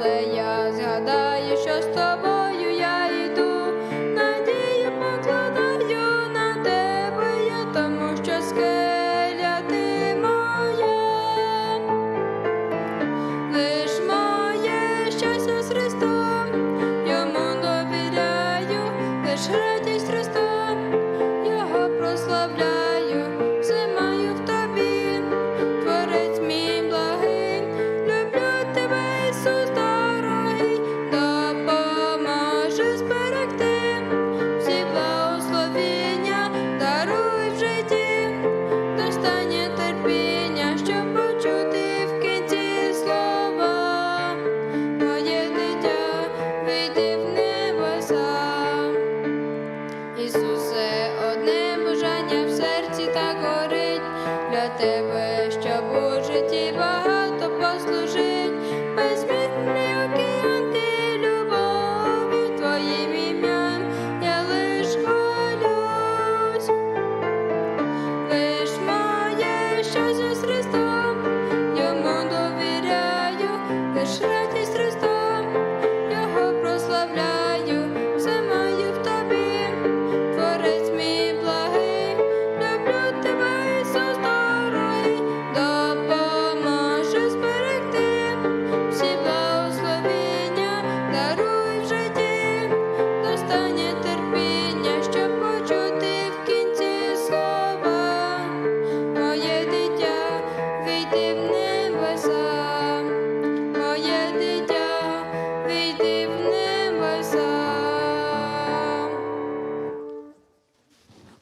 але я згадаю, що з тобою didn't